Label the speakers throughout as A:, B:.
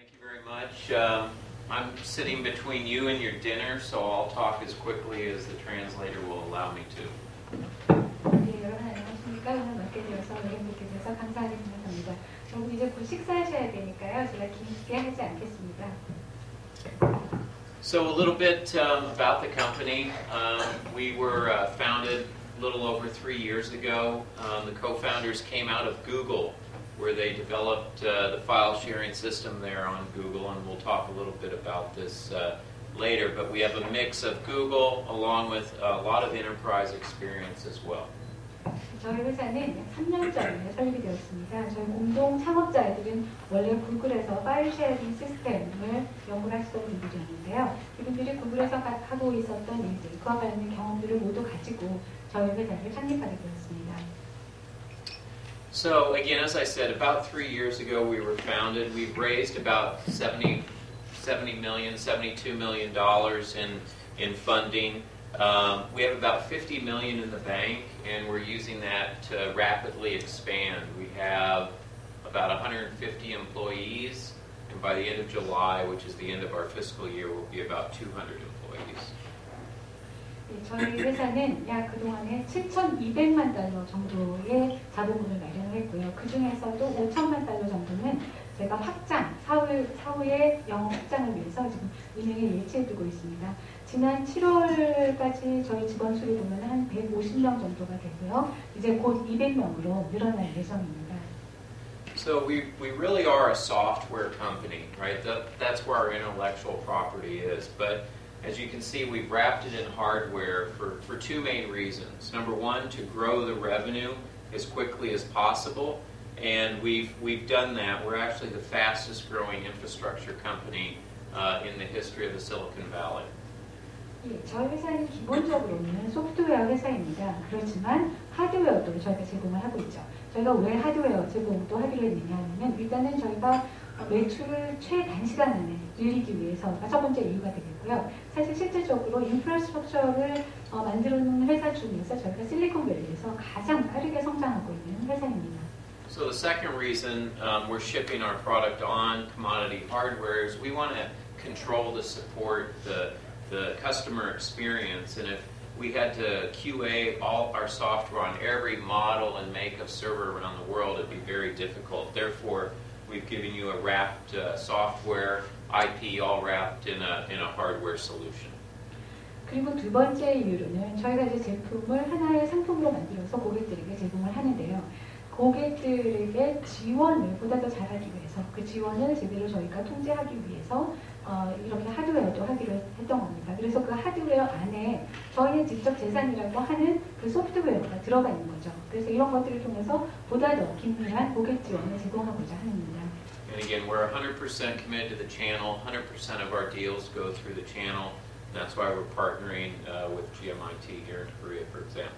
A: Thank you very much. Um, I'm sitting between you and your dinner, so I'll talk as quickly as the translator will allow me to.
B: 네, 여러분 안녕하십니까? 오늘 맡게 되어서 여러분께 대해서 감사하게 생각합니다. 여러분 이제 곧 식사하셔야 되니까요. 제가 길게 하지 않겠습니다.
A: So a little bit um, about the company. Um, we were uh, founded a little over three years ago. Um, the co-founders came out of Google, where they developed uh, the file sharing system there on Google, and we'll talk a little bit about this uh, later. But we have a mix of Google along with a lot of enterprise experience as well.
B: 저희 회사는 약 3년 전에 설립되었습니다. 저희 공동 창업자들은 원래 구글에서 파일 쉐어링 시스템을 연구하시던 분들이었는데요. 이분들이 구글에서 가- 하고 있었던 일들, 그와 관련된 경험들을 모두 가지고 저희 회사를 창립하게 되었습니다.
A: So again, as I said, about three years ago we were founded. We've raised about 70, 70 million, 72 million dollars in in funding. Um, we have about 50 million in the bank, and we're using that to rapidly expand. We have about 150 employees, and by the end of July, which is the end of our fiscal year, we'll be about 200 employees.
B: 네, 저희 회사는 약 그동안에 7,200만 달러 정도의 자본금을 마련을 했고요. 그 중에서도 5천만 달러 정도는 제가 확장, 사후, 사후의 영업 확장을 위해서 지금 은행에 예치해두고 있습니다. 지난 7월까지 저희 직원 수를 보면 한 150명 정도가 되고요. 이제 곧 200명으로 늘어날 예정입니다.
A: So we, we really are a software company, right? That, that's where our intellectual property is. But as you can see, we've wrapped it in hardware for, for two main reasons. Number one, to grow the revenue as quickly as possible. And we've, we've done that. We're actually the fastest growing infrastructure company uh, in the history of the Silicon Valley.
B: 예, 저희 회사는 기본적으로는 소프트웨어 회사입니다. 그렇지만 하드웨어도 저희가 제공을 하고 있죠. 저희가 왜 하드웨어 제공도 하기로 했느냐 하면 일단은 저희가 매출을 최단시간 안에 늘리기 위해서가 첫 번째 이유가 되겠고요. 사실 실질적으로 인프라스트럭처를 어, 만드는 회사 중에서 저희가 실리콘밸리에서 가장 빠르게 성장하고 있는 회사입니다.
A: So the second reason um, we're shipping our product on commodity hardware is we want to control the support, the, the customer experience, and if we had to QA all our software on every model and make of server around the world, it'd be very difficult. Therefore, we've given you a wrapped uh, software, IP all wrapped in a, in a hardware solution.
B: 그리고 두 번째 이유로는 저희가 이제 제품을 하나의 상품으로 만들어서 고객들에게 제공을 하는데요. 고객들에게 지원을 보다 더 잘하기 위해서 그 지원을 제대로 저희가 통제하기 위해서 어, 이렇게 하드웨어도 하기로 했던 겁니다. 그래서 그 하드웨어 안에 저희의 직접 재산이라고 하는 그 소프트웨어가 들어가 있는 거죠. 그래서 이런 것들을 통해서 보다 더 긴밀한 고객 지원을 제공하고자 합니다.
A: And again, we're 100% committed to the channel. 100% of our deals go through the channel. That's why we're partnering uh, with GMIT here in Korea, for example.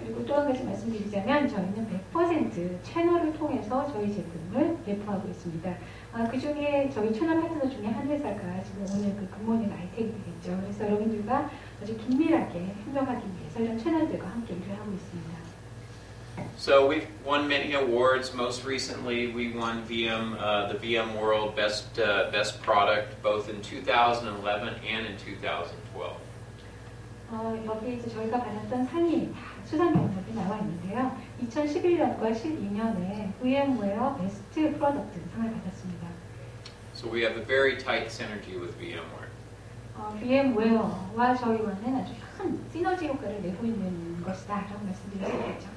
B: 그리고 또 한 가지 말씀드리자면 저희는 100% 채널을 통해서 저희 제품을 배포하고 있습니다. 아, 그 중에 저희 채널 파트너 중에 한 회사가 지금 오늘 그 굿모닝 아이텍이 되겠죠. 그래서 여러분들과 아주 긴밀하게 협력하기 위해서 이런 채널들과 함께 일을 하고 있습니다.
A: So we've won many awards. Most recently, we won VM, uh, the VM World Best uh, Best Product, both in 2011 and in 2012.
B: 어, 여기 이제 저희가 받았던 상이 다 수상 경력이 나와 있는데요. 2011년과 12년에 VM웨어 베스트 프로덕트 상을 받았습니다.
A: So we have a very tight synergy with VMware.
B: 어, VM웨어와 저희와는 아주 큰 시너지 효과를 내고 있는 것이다 라고 말씀드릴 수 있겠죠.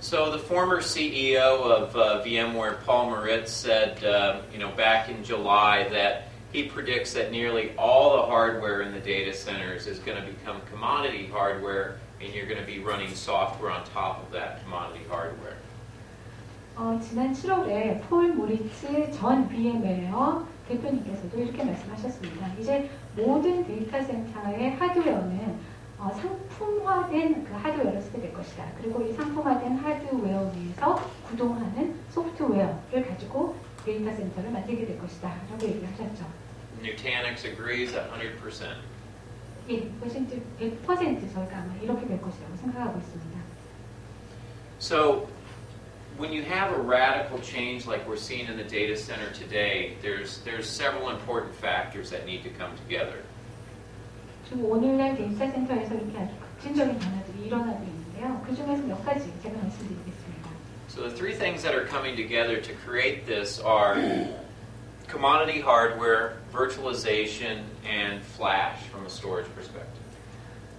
A: So the former CEO of uh, VMware, Paul Moritz, said, uh, you know, back in July that he predicts that nearly all the hardware in the data centers is going to become commodity hardware, and you're going to be running software on top of that commodity hardware.
B: 어, 지난 7월에 폴 모리츠 전 VM웨어 대표님께서도 이렇게 말씀하셨습니다. 이제 모든 데이터 센터의 하드웨어는 어, 상품화된 그 하드웨어를 쓰게 될 것이다. 그리고 이 상품화된 하드웨어 위에서 구동하는 소프트웨어를 가지고 데이터 센터를 만들게 될 것이다. 라고 얘기를 하셨죠.
A: Nutanix agrees 100%.
B: 예, 이것은 이제 100% 저희가 아마 이렇게 될 것이라고 생각하고 있습니다.
A: So when you have a radical change like we're seeing in the data center today, there's there's several important factors that need to come together.
B: 지금 오늘날 데이터 센터에서 이렇게 아주 급진적인 변화들이 일어나고 있는데요. 그 중에서 몇 가지 제가 말씀드리겠습니다.
A: So the three things that are coming together to create this are commodity hardware, virtualization, and flash from a storage perspective.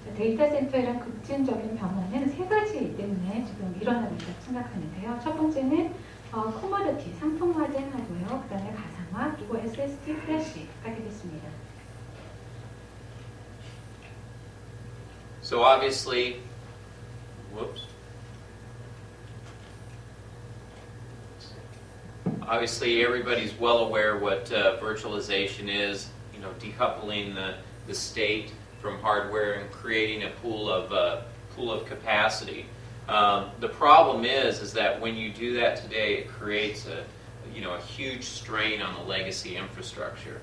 B: 자, 데이터 센터에란 급진적인 변화는 세 가지 때문에 지금 일어나고 있다고 생각하는데요. 첫 번째는 어, 코모디티, 상품화된 하고요. 그 다음에 가상화, 그리고 SSD 플래시가 되겠습니다.
A: So obviously, whoops. Obviously, everybody's well aware what uh, virtualization is. You know, decoupling the, the state from hardware and creating a pool of uh, pool of capacity. Um, the problem is, is that when you do that today, it creates a you know a huge strain on the legacy infrastructure.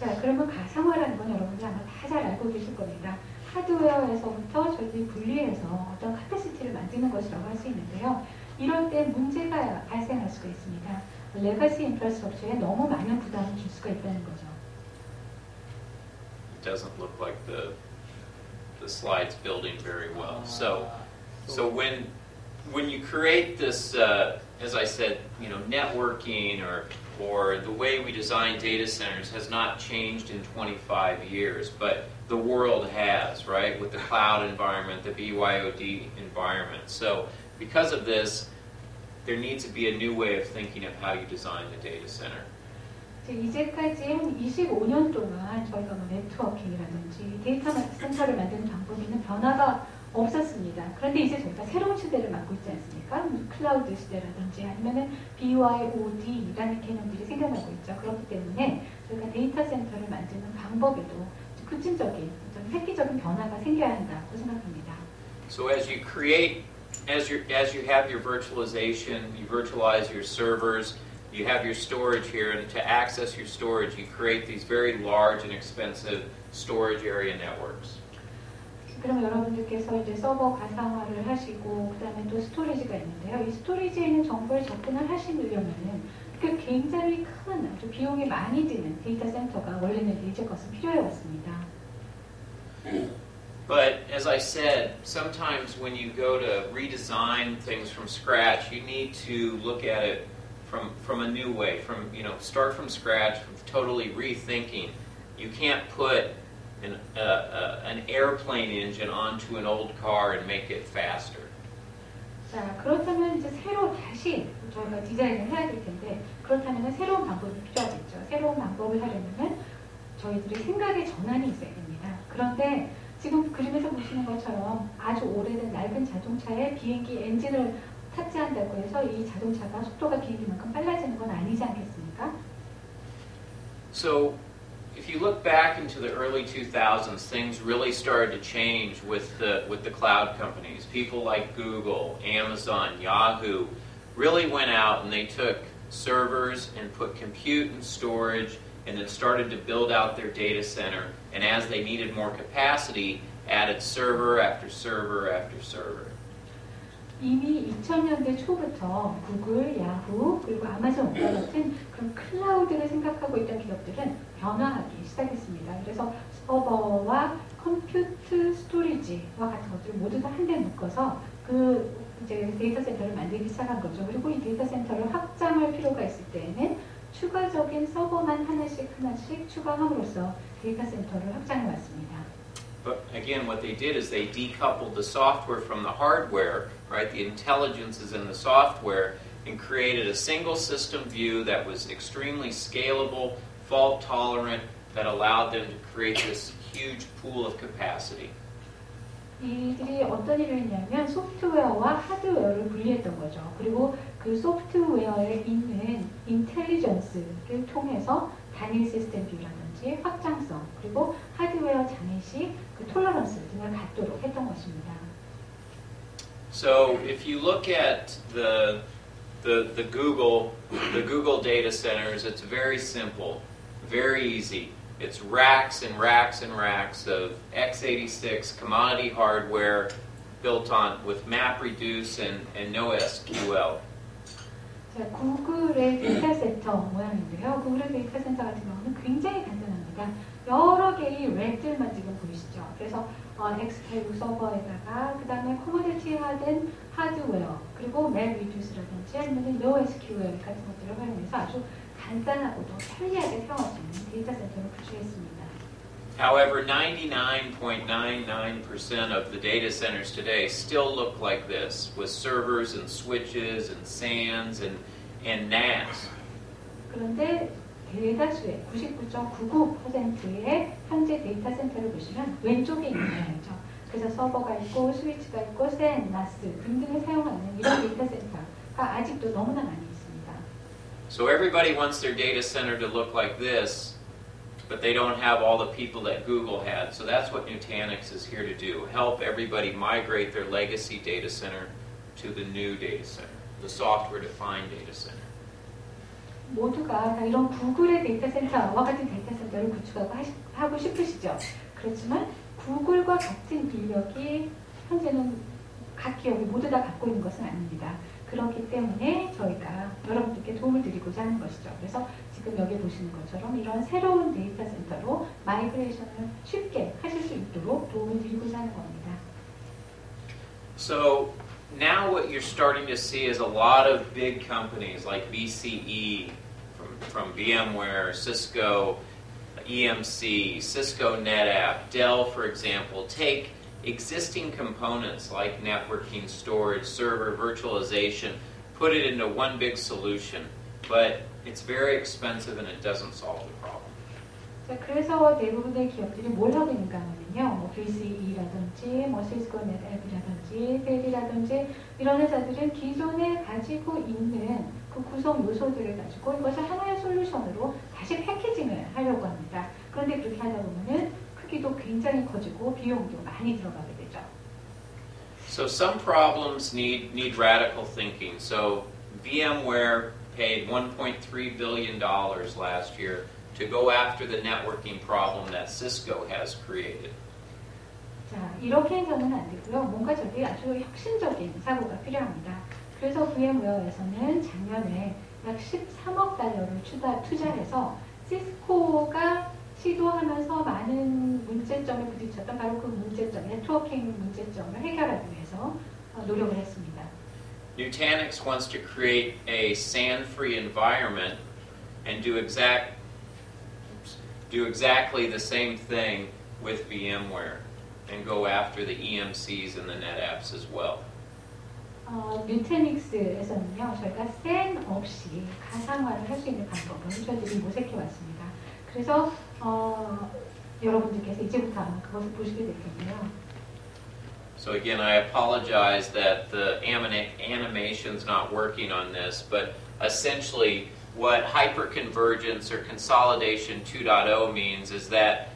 B: 자, 그러면 가상화라는 건 여러분이 아마 다 잘 알고 계실 겁니다. 하드웨어에서부터 저희들이 분리해서 어떤 카패시티를 만드는 것이라고 할 수 있는데요. 이럴 때 문제가 발생할 수가 있습니다. 레가시 인프라스트럭처에 너무 많은 부담을 줄 수가 있다는 거죠.
A: It doesn't look like the the slide's building very well. So so when when you create this, uh, as I said, you know, networking or or the way we design data centers has not changed in 25 years, but the world has, right, with the cloud environment, the BYOD environment. So because of this, there needs to be a new way of thinking of how you design the data center.
B: 이제 이제까지 한 25년 동안 저희가 뭐 네트워킹이라든지 데이터 센터를 만드는 방법에는 변화가 없었습니다. 그런데 이제 저희가 새로운 시대를 맞고 있지 않습니까? 클라우드 시대라든지 아니면은 BYOD라는 개념들이 생겨나고 있죠. 그렇기 때문에 저희가 데이터 센터를 만드는 방법에도 급진적인, 좀 획기적인 변화가 생겨야 한다고 생각합니다.
A: So as you create, as you as you have your virtualization, you virtualize your servers, you have your storage here, and to access your storage, you create these very large and expensive storage area networks.
B: 그럼 여러분들께서 이제 서버 가상화를 하시고 그다음에 또 스토리지가 있는데요. 이 스토리지에 있는 정보를 접근을 하시려면은 그 굉장히 큰 아주 비용이 많이 드는 데이터 센터가 원래는 이제 것은 필요해 왔습니다.
A: But as I said, sometimes when you go to redesign things from scratch, you need to look at it from from a new way. From you know, start from scratch, totally rethinking. You can't put an uh, uh, an airplane engine onto an old car and make it faster.
B: 자, 그렇다면 이제 새로 다시 저희가 디자인을 해야 될 텐데 그렇다면 새로운 방법이 필요하겠죠. 새로운 방법을 하려면 저희들의 생각의 전환이 있어야 됩니다. 그런데 지금 그림에서 보시는 것처럼 아주 오래된 낡은 자동차에 비행기 엔진을 탑재한다고 해서 이 자동차가 속도가 비행기만큼 빨라지는 건 아니지 않겠습니까?
A: So, if you look back into the early 2000s, things really started to change with the with the cloud companies. People like Google, Amazon, Yahoo really went out and they took servers and put compute and storage and then started to build out their data center. And as they needed more capacity, added server after server after server.
B: 이미 2000년대 초부터 구글, 야후, 그리고 아마존과 같은 그런 클라우드를 생각하고 있던 기업들은 변화하기 시작했습니다. 그래서 서버와 컴퓨트 스토리지와 같은 것들을 모두 다 한데 묶어서 그 이제 데이터 센터를 만들기 시작한 거죠. 그리고 이 데이터 센터를 확장할 필요가 있을 때에는 추가적인 서버만 하나씩 하나씩 추가함으로써 데이터 센터를 확장해 왔습니다.
A: But again, what they did is they decoupled the software from the hardware, right? The intelligence is in the software, and created a single system view that was extremely scalable, fault tolerant, that allowed them to create this huge pool of capacity.
B: 이들이 어떤 일을 했냐면 소프트웨어와 하드웨어를 분리했던 거죠. 그리고 그 소프트웨어에 있는 인텔리전스를 통해서 단일 시스템 뷰라 든지 확장성 그리고 하드웨어 장애시 그 톨러런스 등을 갖도록 했던 것입니다.
A: So if you look at the the the Google the Google data centers, it's very simple, very easy. It's racks and racks and racks of x86 commodity hardware, built on with MapReduce and, and NoSQL.
B: 자, 구글의 데이터 센터 모양인데요. 구글의 데이터 센터 같은 경우는 굉장히 간단합니다. 여러 개의 렉들만 지금 보이시죠. 그래서 어, X86 서버에다가 그 다음에 커머디티화된 하드웨어 그리고 맵리듀스라든지 아니면 NoSQL 같은 것들을 활용해서 아주 간단하고도 편리하게 사용할 수 있는 데이터 센터를 구축했습니다.
A: However, 99.99% of the data centers today still look like this, with servers and switches and SANs and, and NAS.
B: 그런데 대다수의 99.99%의 현재 데이터 센터를 보시면 왼쪽에 있는 거죠. 그래서 서버가 있고 스위치가 있고 샌, 나스 등등을 사용하는 이런 데이터 센터가 아직도 너무나 많이 있습니다.
A: So everybody wants their data center to look like this, but they don't have all the people that Google had. So that's what Nutanix is here to do help everybody migrate their legacy data center to the new data center, the software defined data center.
B: 모두가 다 이런 구글의 데이터 센터와 같은 데이터 센터를 구축하고 하시, 하고 싶으시죠. 그렇지만 구글과 같은 인력이 현재는 각 기업이 모두 다 갖고 있는 것은 아닙니다. 그렇기 때문에 저희가 여러분들께 도움을 드리고자 하는 것이죠. 그래서 지금 여기 보시는 것처럼 이런 새로운 데이터 센터로 마이그레이션을 쉽게 하실 수 있도록 도움을 드리고자 하는 겁니다.
A: So now what you're starting to see is a lot of big companies like VCE from, from VMware, Cisco, EMC, Cisco NetApp, Dell, for example, take existing components like networking, storage, server, virtualization, put it into one big solution. But it's very expensive and it doesn't solve the problem.
B: 자, 그래서 대부분의 기업들이 뭘 하고 있는가 하면요. 뭐 VCE라든지 뭐 시스코 넷앱이라든지 펠이라든지 이런 회사들은 기존에 가지고 있는 그 구성 요소들을 가지고 이것을 하나의 솔루션으로 다시 패키징을 하려고 합니다. 그런데 그렇게 하다 보면은 크기도 굉장히 커지고 비용도 많이 들어가게 되죠.
A: So some problems need, need radical thinking. So VMware paid $1.3 billion last year to go after the networking problem that Cisco has created.
B: 자, 이렇게 해서는 안 되고요. 뭔가 저기 아주 혁신적인 사고가 필요합니다. 그래서 VM웨어에서는 작년에 약 13억 달러를 투자, 투자해서 시스코가 시도하면서 많은 문제점에 부딪혔던 바로 그 문제점, 네트워킹 문제점을 해결하기 위해서 어, 노력을 했습니다.
A: Nutanix wants to create a SAN-free environment and do exact do exactly the same thing with VMware and go after the EMCs and the NetApps as well.
B: 어, 뉴테닉스에서는요, 저희가 센 없이 가상화를 할 수 있는 방법을 저희들이 모색해 왔습니다. 그래서 어, 여러분들께서 이제부터 아마 그것을 보시게 될 텐데요.
A: So again, I apologize that the anima- animation's not working on this, but essentially what hyperconvergence or consolidation 2.0 means is that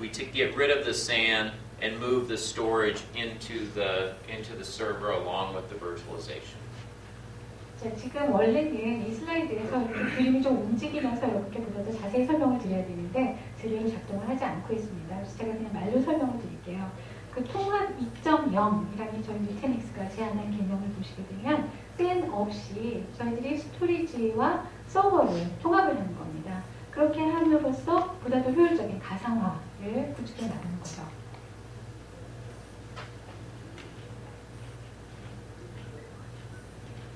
A: we to get rid of the SAN and move the storage into the into the server along with the virtualization.
B: 자, 지금 원래는 이 슬라이드에서 이렇게 그림이 좀 움직이면서 여러분께 보다 더 자세히 설명을 드려야 되는데 드림이 작동을 하지 않고 있습니다. 그래서 제가 그냥 말로 설명을 드릴게요. 그 통합 2.0이라는 저희 뉴테닉스가 제안한 개념을 보시게 되면 센 없이 저희들이 스토리지와 서버를 통합을 하는 겁니다. 그렇게 함으로써 보다 더 효율적인 가상화를 구축해 나가는 거죠.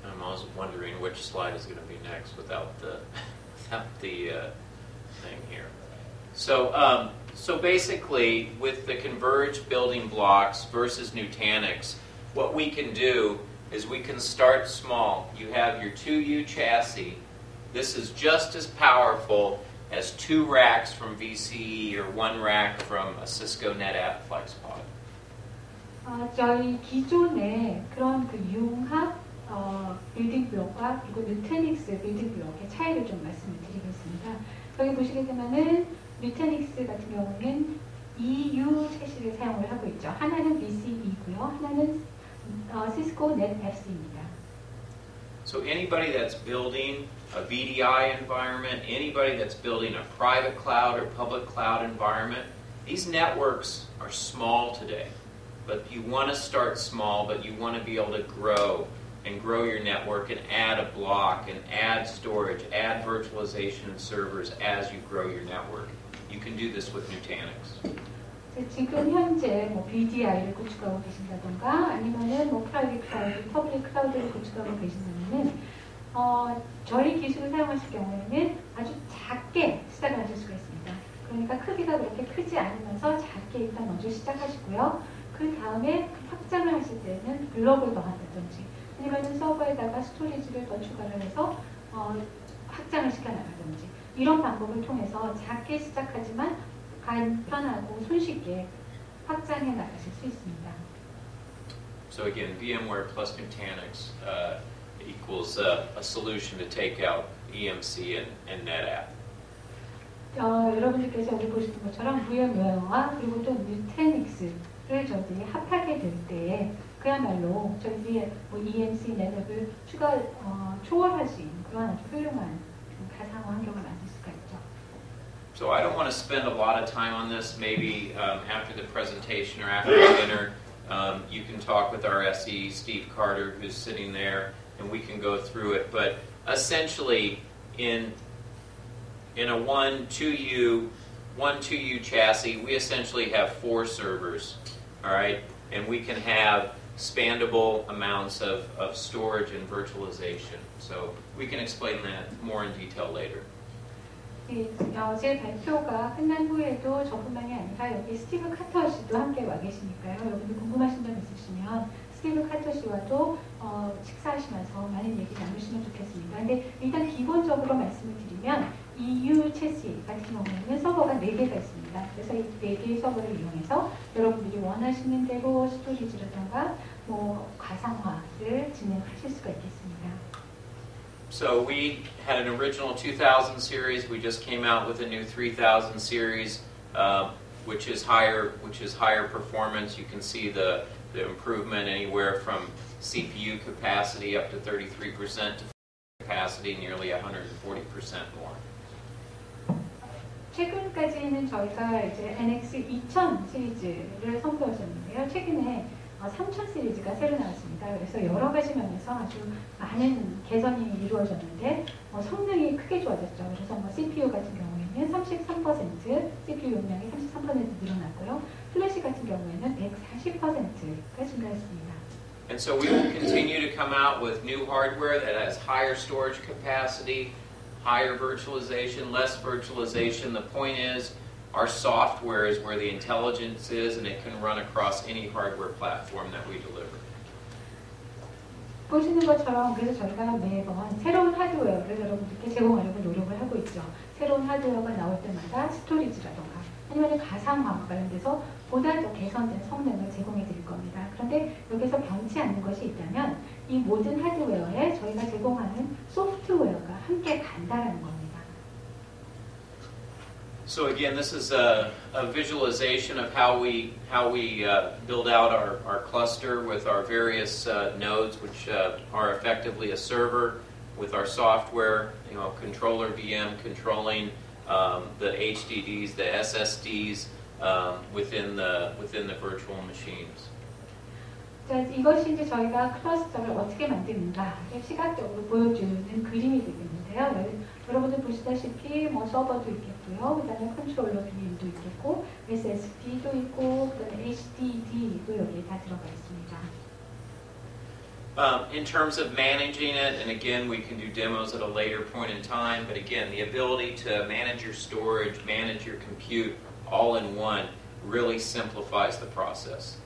A: I'm always wondering which slide is going to be next without the without the uh, thing here. So, um, so basically, with the converged building blocks versus Nutanix, what we can do is we can start small. You have your 2U chassis. This is just as powerful as two racks from VCE or one rack from a Cisco NetApp FlexPod.
B: 어, 저희 기존의 그런 그 융합 어, 빌딩 블록과 그리고 뉴테닉스 빌딩 블록의 차이를 좀 말씀을 드리겠습니다. 여기 보시게 되면은 뉴테닉스 같은 경우는 EU 채시를 사용을 하고 있죠. 하나는 BCE고요. 하나는 어, 시스코 넷FC입니다.
A: So anybody that's building a VDI environment, anybody that's building a private cloud or public cloud environment, these networks are small today. but you want to start small, but you want to be able to grow and grow your network and add a block and add storage, add virtualization and servers as you grow your network. You can do this with Nutanix.
B: 지금 현재 뭐 BDI를 구축하고 계신다던가 아니면은 뭐 프라이빗 클라우드, 퍼블릭 클라우드를 구축하고 계신다면은 어, 저희 기술을 사용하실 경우에는 아주 작게 시작을 하실 수가 있습니다. 그러니까 크기가 그렇게 크지 않으면서 작게 일단 먼저 시작하시고요. 그 다음에 확장을 하실 때는 블럭을 더한다든지 아니면 서버에다가 스토리지를 더 추가를 해서 어, 확장을 시켜나가든지 이런 방법을 통해서 작게 시작하지만 간편하고 손쉽게 확장해 나가실 수 있습니다.
A: So again, VMware plus Nutanix uh, equals uh, a solution to take out EMC and, and NetApp.
B: 어, 여러분들께서 여기 보시는 것처럼 VMware와 그리고 또 뉴테닉스를 저희들이 합하게 될 때 그야말로 저희들이 뭐 EMC, NetApp을 추가 어, 초월할 수 있는 그런 아주 훌륭한 가상 환경을 만들 수가 있죠.
A: So I don't want to spend a lot of time on this. Maybe um, after the presentation or after dinner, um, you can talk with our SE, Steve Carter, who's sitting there, and we can go through it. But essentially, in in a one 2U one 2U chassis, we essentially have four servers, all right, and we can have expandable amounts of, of storage and virtualization. So we can explain that more in detail later.
B: 이, 어, 제 발표가 끝난 후에도 저뿐만이 아니라 여기 스티브 카터 씨도 함께 와 계시니까요. 여러분들 궁금하신 점 있으시면 스티브 카터 씨와 도 어, 식사하시면서 많은 얘기 나누시면 좋겠습니다. 근데 일단 기본적으로 말씀을 드리면 EU 체시 같은 경우에는 서버가 4개가 있습니다. 그래서 이 4개의 서버를 이용해서 여러분들이 원하시는 대로 스토리지라든가 뭐 가상화를 진행하실 수가 있겠습니다.
A: So we had an original 2000 series. We just came out with a new 3000 series, um, which is higher, which is higher performance. You can see the the improvement anywhere from CPU capacity up to 33% to capacity nearly 140% more.
B: 최근까지는 저희가 이제 NX 2000 시리즈를 선보였었는데요. 최근에 어, 3000 시리즈가 새로 나왔습니다. 그래서 여러 가지 면에서 아주 많은 개선이 이루어졌는데 어, 성능이 크게 좋아졌죠. 그래서 뭐 CPU 같은 경우에 는33% CPU 용량이 33% 늘어났고요. 플래시 같은 경우에는 140%가 증가했습니다.
A: And so we will continue to come out with new hardware that has higher storage capacity, higher virtualization, less virtualization. The point is, our software is where the intelligence is, and it can run across any hardware platform that we deliver.
B: 보시는 것처럼 그래서 저희가 매번 새로운 하드웨어를 여러분들께 제공하려고 노력을 하고 있죠. 새로운 하드웨어가 나올 때마다 스토리지라던가 아니면 가상화 관련돼서 보다 더 개선된 성능을 제공해 드릴 겁니다. 그런데 여기서 변치 않는 것이 있다면 이 모든 하드웨어에 저희가 제공하는 소프트웨어가 함께 간다라는 겁니다.
A: So again, this is a, a visualization of how we how we uh, build out our, our cluster with our various uh, nodes, which uh, are effectively a server with our software, you know, controller VM controlling um, the HDDs, the SSDs um, within the within the virtual machines.
B: 자, 이것이 이제 저희가 클러스터를 어떻게 만드는가를 시각적으로 보여주는 그림이 되겠는데요. 여러분들 보시다시피 뭐 서버도 있겠고요. 그 다음에 컨트롤러 VM도 있겠고 SSD도 있고 그 다음에 HDD도 여기에 다 들어가 있습니다.
A: Um, in terms of managing it, and again, we can do demos at a later point in time, but again, the ability to manage your storage, manage your compute all in one really simplifies the process.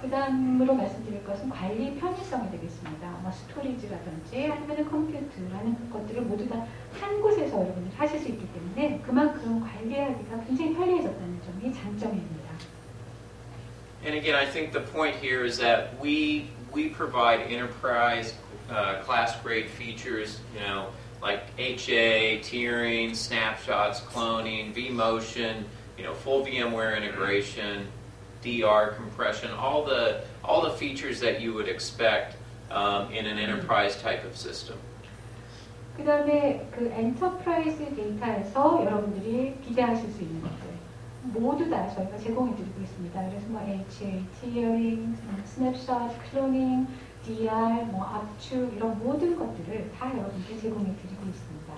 B: 그 다음으로 말씀드릴 것은 관리 편의성이 되겠습니다. 뭐 스토리지라든지 아니면 컴퓨터라는 것들을 모두 다 한 곳에서 여러분들 하실 수 있기 때문에 그만큼 관리하기가 굉장히 편리해졌다는 점이 장점입니다.
A: And again, I think the point here is that we we provide enterprise uh, class grade features, you know, like HA, tiering, snapshots, cloning, vMotion, you know, full VMware integration, DR compression, all the all the features that you would expect um, in an enterprise type of system.
B: 그 다음에 그 엔터프라이즈 데이터에서 여러분들이 기대하실 수 있는 것들 모두 다 저희가 제공해드리고 있습니다. 그래서 뭐 HA, 티어링, 스냅샷, 클로닝, DR, 뭐 압축 이런 모든 것들을 다 여러분께 제공해드리고 있습니다.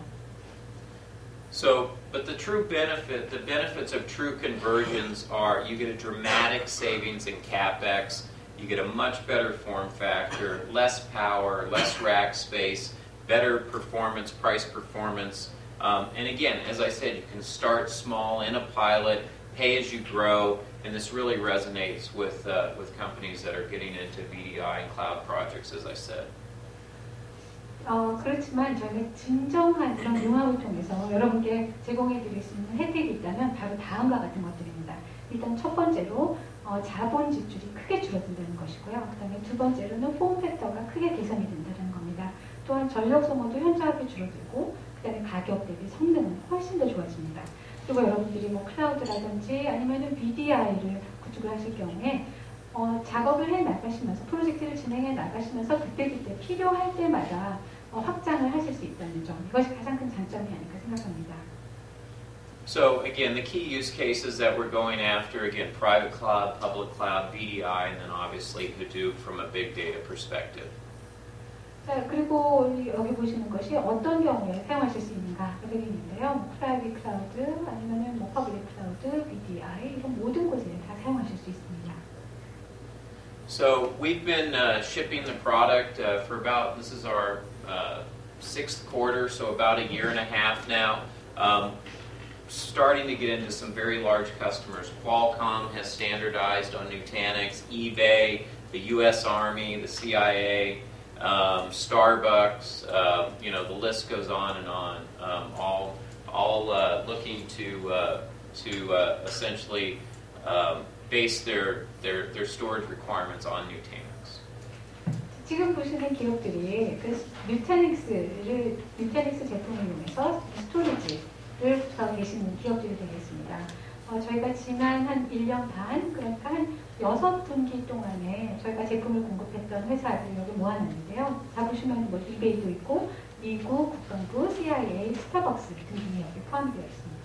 A: So, but the true benefit, the benefits of true conversions are you get a dramatic savings in capex, you get a much better form factor, less power, less rack space, better performance, price performance. Um, and again, as I said, you can start small in a pilot, pay as you grow, and this really resonates with, uh, with companies that are getting into VDI and cloud projects, as I said.
B: 어, 그렇지만 저희가 진정한 그런 융합을 통해서 여러분께 제공해 드릴 수 있는 혜택이 있다면 바로 다음과 같은 것들입니다. 일단 첫 번째로 어, 자본 지출이 크게 줄어든다는 것이고요. 그 다음에 두 번째로는 폼 팩터가 크게 개선이 된다는 겁니다. 또한 전력 소모도 현저하게 줄어들고 그 다음에 가격 대비 성능은 훨씬 더 좋아집니다. 그리고 여러분들이 뭐 클라우드라든지 아니면 VDI를 구축을 하실 경우에 어, 작업을 해 나가시면서 프로젝트를 진행해 나가시면서 그때그때 필요할 때마다 어, 확장을 하실 수 있다는 점 이것이 가장 큰 장점이 아닐까 생각합니다.
A: So again, the key use cases that we're going after, again, private cloud, public cloud, VDI, and then obviously Hadoop from a big data perspective.
B: 자, 그리고 여기 보시는 것이 어떤 경우에 사용하실 수 있는가 이렇게 있는데요. 뭐 프라이빗 클라우드 아니면은 뭐 퍼블릭 클라우드, VDI 이런 모든 곳에 다 사용하실 수 있습니다.
A: So we've been uh, shipping the product uh, for about, this is our uh, sixth quarter, so about a year and a half now. Um, starting to get into some very large customers. Qualcomm has standardized on Nutanix, eBay, the U.S. Army, the CIA, um, Starbucks. Uh, you know, the list goes on and on. Um, all, all uh, looking to uh, to uh, essentially um, base their, their their storage requirements on Nutanix.
B: 지금 보시는 기업들이 그 뉴타닉스를 뉴타닉스 제품을 이용해서 스토리지를 구사하고 계시는 기업들이 되겠습니다. 어, 저희가 지난 한 1년 반, 그러니까 한 6분기 동안에 저희가 제품을 공급했던 회사들 여기 모아놨는데요. 다 보시면 뭐 이베이도 있고 미국, 국방부, CIA, 스타벅스 등등이 여기 포함되어 있습니다.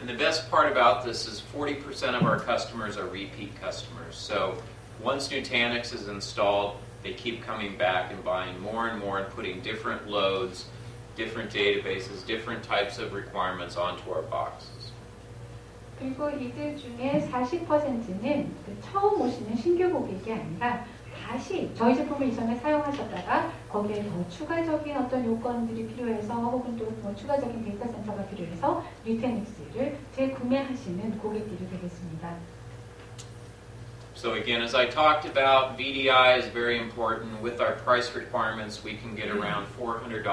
A: And the best part about this is 40% of our customers are repeat customers. So once Nutanix is installed, they keep coming back and buying more and more and putting different loads, different databases, different types of requirements onto our boxes.
B: 그리고 이들 중에 40%는 그 처음 오시는 신규 고객이 아니라 다시 저희 제품을 이전에 사용하셨다가 거기에 더 추가적인 어떤 요건들이 필요해서 혹은 또 뭐 추가적인 데이터 센터가 필요해서 뉴테닉스를 재구매하시는 고객들이 되겠습니다.
A: So again, as I talked about, VDI is very important. With our price requirements, we can get around $400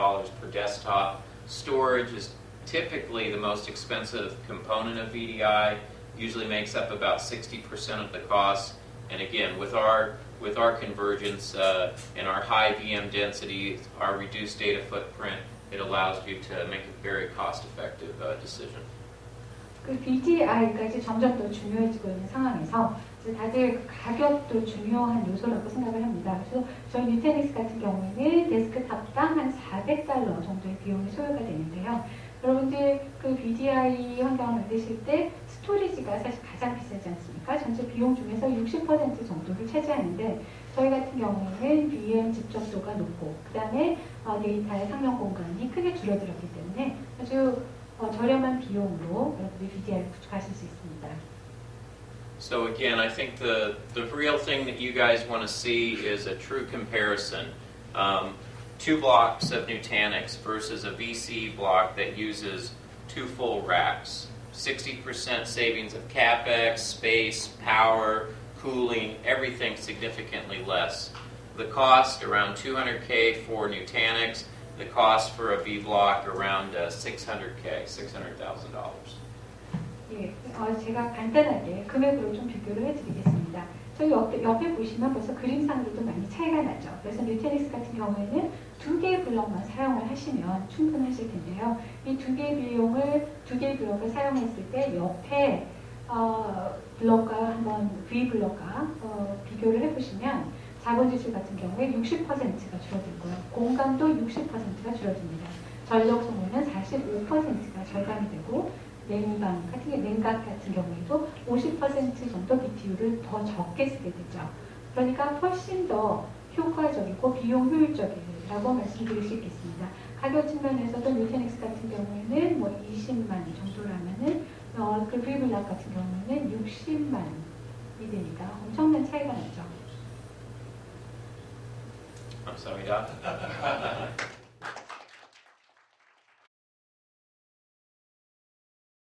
A: per desktop. Storage is typically the most expensive component of VDI, usually makes up about 60% of the cost. And again, with our with our convergence uh, and our high VM density, our reduced data footprint, it allows you to make a very cost-effective uh, decision.
B: 그 VDI까지 점점 더 중요해지고 있는 상황에서 이제 다들 가격도 중요한 요소라고 생각을 합니다. 그래서 저희 뉴테닉스 같은 경우에는 데스크탑당 한 400달러 정도의 비용이 소요가 되는데요. 여러분들 그 VDI 환경을 만드실 때 스토리지가 사실 가장 비싸지 않습니까? 전체 비용 중에서 60% 정도를 차지하는데 저희 같은 경우에는 VM 집적도가 높고 그 다음에 어, 데이터의 상용 공간이 크게 줄어들었기 때문에 아주 어, 저렴한 비용으로 여러분들 VDI를 구축하실 수 있습니다.
A: So again, I think the, the real thing that you guys want to see is a true comparison. Um, two blocks of Nutanix versus a VC block that uses two full racks. 60% savings of capex, space, power, cooling, everything significantly less. The cost around 200k for Nutanix, the cost for a V block around uh, 600k, $600,000.
B: 예, 어, 제가 간단하게 금액으로 좀 비교를 해드리겠습니다. 저희 옆에, 옆에 보시면 벌써 그림상으로도 많이 차이가 나죠. 그래서 뉴테닉스 같은 경우에는 두 개의 블럭만 사용을 하시면 충분하실 텐데요. 이 두 개의 비용을 두 개의 블럭을 사용했을 때 옆에 어, 블럭과 한번 V 블럭과 어, 비교를 해보시면 자본 지출 같은 경우에 60%가 줄어들고요. 공간도 60%가 줄어듭니다. 전력 소모는 45%가 절감이 되고 냉방 같은 게 냉각 같은 경우에도 50% 정도 BTU를 더 적게 쓰게 되죠. 그러니까 훨씬 더 효과적이고 비용 효율적이라고 말씀드릴 수 있겠습니다. 가격 측면에서도 뉴테닉스 같은 경우에는 뭐 20만 정도라면은 어, 그 브리블락 같은 경우에는 60만이 되니까 엄청난 차이가 나죠.
A: 감사합니다.